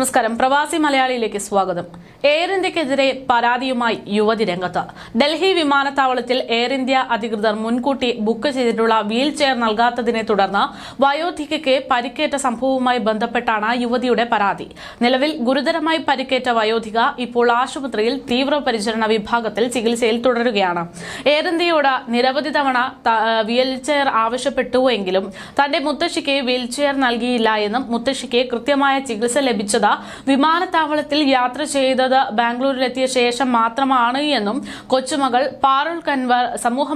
നമസ്കാരം. പ്രവാസി മലയാളിയിലേക്ക് സ്വാഗതം. എയർ ഇന്ത്യക്കെതിരെ പരാതിയുമായി യുവതി രംഗത്ത്. ഡൽഹി വിമാനത്താവളത്തിൽ എയർ ഇന്ത്യ അധികൃതർ മുൻകൂട്ടി ബുക്ക് ചെയ്തിട്ടുള്ള വീൽ ചെയർ നൽകാത്തതിനെ തുടർന്ന് വയോധികയ്ക്ക് പരിക്കേറ്റ സംഭവവുമായി ബന്ധപ്പെട്ടാണ് യുവതിയുടെ പരാതി. നിലവിൽ ഗുരുതരമായി പരിക്കേറ്റ വയോധിക ഇപ്പോൾ ആശുപത്രിയിൽ തീവ്രപരിചരണ വിഭാഗത്തിൽ ചികിത്സയിൽ തുടരുകയാണ്. എയർ ഇന്ത്യയോട് നിരവധി തവണ വീൽ ചെയർ ആവശ്യപ്പെട്ടുവെങ്കിലും തന്റെ മുത്തശ്ശിക്ക് വീൽ ചെയർ നൽകിയില്ല എന്നും മുത്തശ്ശിക്ക് കൃത്യമായ ചികിത്സ ലഭിച്ചത് വിമാനത്താവളത്തിൽ യാത്ര ചെയ്തത് ബാംഗ്ലൂരിലെത്തിയ ശേഷം മാത്രമാണ് എന്നും കൊച്ചുമകൾ പാറുൾ കൻവർ സമൂഹ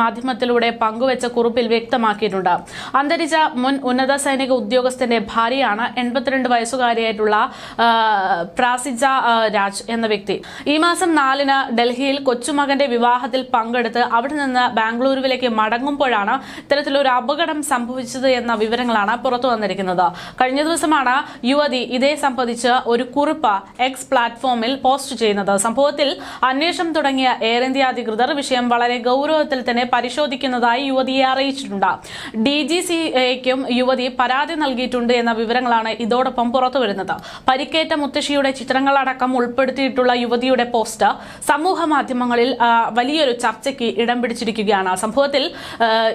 മാധ്യമത്തിലൂടെ പങ്കുവച്ച കുറിപ്പിൽ വ്യക്തമാക്കിയിട്ടുണ്ട്. അന്തരിച്ച മുൻ ഉന്നത സൈനിക ഉദ്യോഗസ്ഥന്റെ ഭാര്യയാണ് എൺപത്തിരണ്ട് വയസ്സുകാരിയായിട്ടുള്ള പ്രാസിജ രാജ് എന്ന വ്യക്തി. ഈ മാസം നാലിന് ഡൽഹിയിൽ കൊച്ചുമകന്റെ വിവാഹത്തിൽ പങ്കെടുത്ത് അവിടെ നിന്ന് ബാംഗ്ലൂരുവിലേക്ക് മടങ്ങുമ്പോഴാണ് ഇത്തരത്തിലൊരു അപകടം സംഭവിച്ചത് എന്ന വിവരങ്ങളാണ് പുറത്തു വന്നിരിക്കുന്നത്. കഴിഞ്ഞ ദിവസമാണ് യുവതി ഇതേ സംബന്ധിച്ച് ഒരു കുറിപ്പ് എക്സ് പ്ലാറ്റ്ഫോമിൽ പോസ്റ്റ് ചെയ്യുന്നത്. സംഭവത്തിൽ അന്വേഷണം തുടങ്ങിയ എയർ ഇന്ത്യ അധികൃതർ വിഷയം വളരെ ഗൗരവത്തിൽ തന്നെ പരിശോധിക്കുന്നതായി യുവതിയെ അറിയിച്ചിട്ടുണ്ട്. ഡി ജി സിക്കും യുവതി പരാതി നൽകിയിട്ടുണ്ട് എന്ന വിവരങ്ങളാണ് ഇതോടൊപ്പം പുറത്തുവരുന്നത് പരിക്കേറ്റ മുത്തശ്ശിയുടെ ചിത്രങ്ങളടക്കം ഉൾപ്പെടുത്തിയിട്ടുള്ള യുവതിയുടെ പോസ്റ്റ് സമൂഹ മാധ്യമങ്ങളിൽ വലിയൊരു ചർച്ചയ്ക്ക് ഇടം പിടിച്ചിരിക്കുകയാണ്. സംഭവത്തിൽ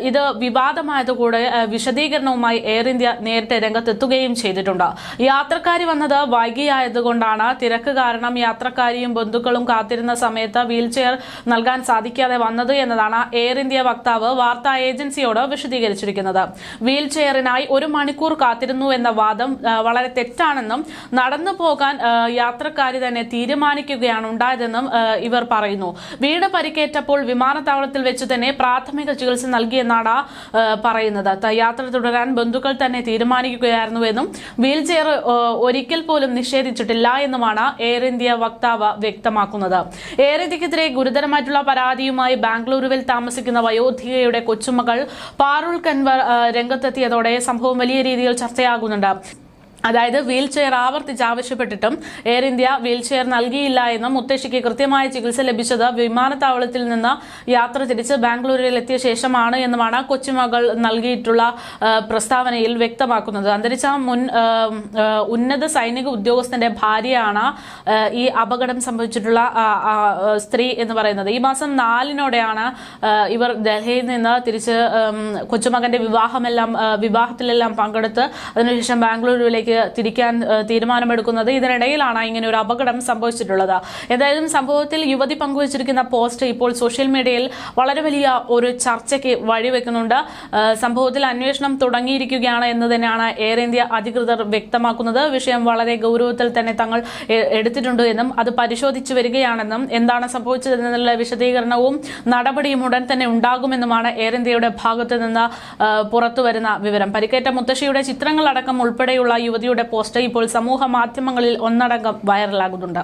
ഇത് വിവാദമായതുകൂടെ വിശദീകരണവുമായി എയർ ഇന്ത്യ നേരത്തെ രംഗത്തെത്തുകയും ചെയ്തിട്ടുണ്ട്. യാത്രക്കാരി വന്നത് വൈകിയായതുകൊണ്ടാണ്. തിരക്ക് കാരണം യാത്രക്കാരിയും ബന്ധുക്കളും കാത്തിരുന്ന സമയത്ത് വീൽചെയർ നൽകാൻ സാധിക്കാതെ വന്നത് എന്നതാണ് എയർ ഇന്ത്യ വക്താവ് വാർത്താ ഏജൻസിയോട് വിശദീകരിച്ചിരിക്കുന്നത്. വീൽചെയറിനായി ഒരു മണിക്കൂർ കാത്തിരുന്നു എന്ന വാദം വളരെ തെറ്റാണെന്നും നടന്നു പോകാൻ യാത്രക്കാരി തന്നെ തീരുമാനിക്കുകയാണ് ഉണ്ടായതെന്നും ഇവർ പറയുന്നു. വീട് പരിക്കേറ്റപ്പോൾ വിമാനത്താവളത്തിൽ വെച്ച് തന്നെ പ്രാഥമിക ചികിത്സ നൽകിയെന്നാണ് പറയുന്നത്. യാത്ര തുടരാൻ ബന്ധുക്കൾ തന്നെ തീരുമാനിക്കുകയായിരുന്നുവെന്നും വീൽചെയർ ഒരു ഒരിക്കൽ പോലും നിഷേധിച്ചിട്ടില്ല എന്നുമാണ് എയർ ഇന്ത്യ വക്താവ് വ്യക്തമാക്കുന്നത്. എയർ ഇന്ത്യക്കെതിരെ ഗുരുതരമായിട്ടുള്ള പരാതിയുമായി ബാംഗ്ലൂരുവിൽ താമസിക്കുന്ന വയോധികയുടെ കൊച്ചുമകൾ പാറുൾ കൻവർ രംഗത്തെത്തിയതോടെ സംഭവം വലിയ രീതിയിൽ ചർച്ചയാകുന്നുണ്ട്. അതായത് വീൽ ചെയർ ആവർത്തിച്ച് ആവശ്യപ്പെട്ടിട്ടും എയർ ഇന്ത്യ വീൽ ചെയർ നൽകിയില്ല എന്നും മുത്തശ്ശിക്ക് കൃത്യമായ ചികിത്സ ലഭിച്ചത് വിമാനത്താവളത്തിൽ നിന്ന് യാത്ര തിരിച്ച് ബാംഗ്ലൂരിൽ എത്തിയ ശേഷമാണ് എന്നുമാണ് കൊച്ചുമകൾ നൽകിയിട്ടുള്ള പ്രസ്താവനയിൽ വ്യക്തമാക്കുന്നത്. അന്തരിച്ച മുൻ ഉന്നത സൈനിക ഉദ്യോഗസ്ഥന്റെ ഭാര്യയാണ് ഈ അപകടം സംഭവിച്ചിട്ടുള്ള സ്ത്രീ എന്ന് പറയുന്നത്. ഈ മാസം നാലിനോടെയാണ് ഇവർ ഡൽഹിയിൽ നിന്ന് തിരിച്ച് കൊച്ചുമകന്റെ വിവാഹമെല്ലാം വിവാഹത്തിലെല്ലാം പങ്കെടുത്ത് അതിനുശേഷം ബാംഗ്ലൂരുവിലേക്ക് തിരിക്കാൻ തീരുമാനമെടുക്കുന്നത് ഇതിനിടയിലാണ് ഇങ്ങനെ ഒരു അപകടം സംഭവിച്ചിട്ടുള്ളത്. എന്തായാലും സംഭവത്തിൽ യുവതി പങ്കുവച്ചിരിക്കുന്ന പോസ്റ്റ് ഇപ്പോൾ സോഷ്യൽ മീഡിയയിൽ വളരെ വലിയ ഒരു ചർച്ചയ്ക്ക് വഴിവെക്കുന്നുണ്ട്. സംഭവത്തിൽ അന്വേഷണം തുടങ്ങിയിരിക്കുകയാണ് എന്ന് തന്നെയാണ് എയർ ഇന്ത്യ അധികൃതർ വ്യക്തമാക്കുന്നത്. വിഷയം വളരെ ഗൗരവത്തിൽ തന്നെ തങ്ങൾ എടുത്തിട്ടുണ്ട് എന്നും അത് പരിശോധിച്ചു വരികയാണെന്നും എന്താണ് സംഭവിച്ചതെന്നുള്ള വിശദീകരണവും നടപടിയും ഉടൻ തന്നെ ഉണ്ടാകുമെന്നുമാണ് എയർ ഇന്ത്യയുടെ ഭാഗത്ത് നിന്ന് പുറത്തുവരുന്ന വിവരം. പരിക്കേറ്റ മുത്തശ്ശിയുടെ ചിത്രങ്ങളടക്കം ഉൾപ്പെടെയുള്ള യുവതിയുടെ പോസ്റ്റ് ഇപ്പോൾ സമൂഹ മാധ്യമങ്ങളിൽ ഒന്നടങ്കം വൈറലാകുന്നുണ്ട്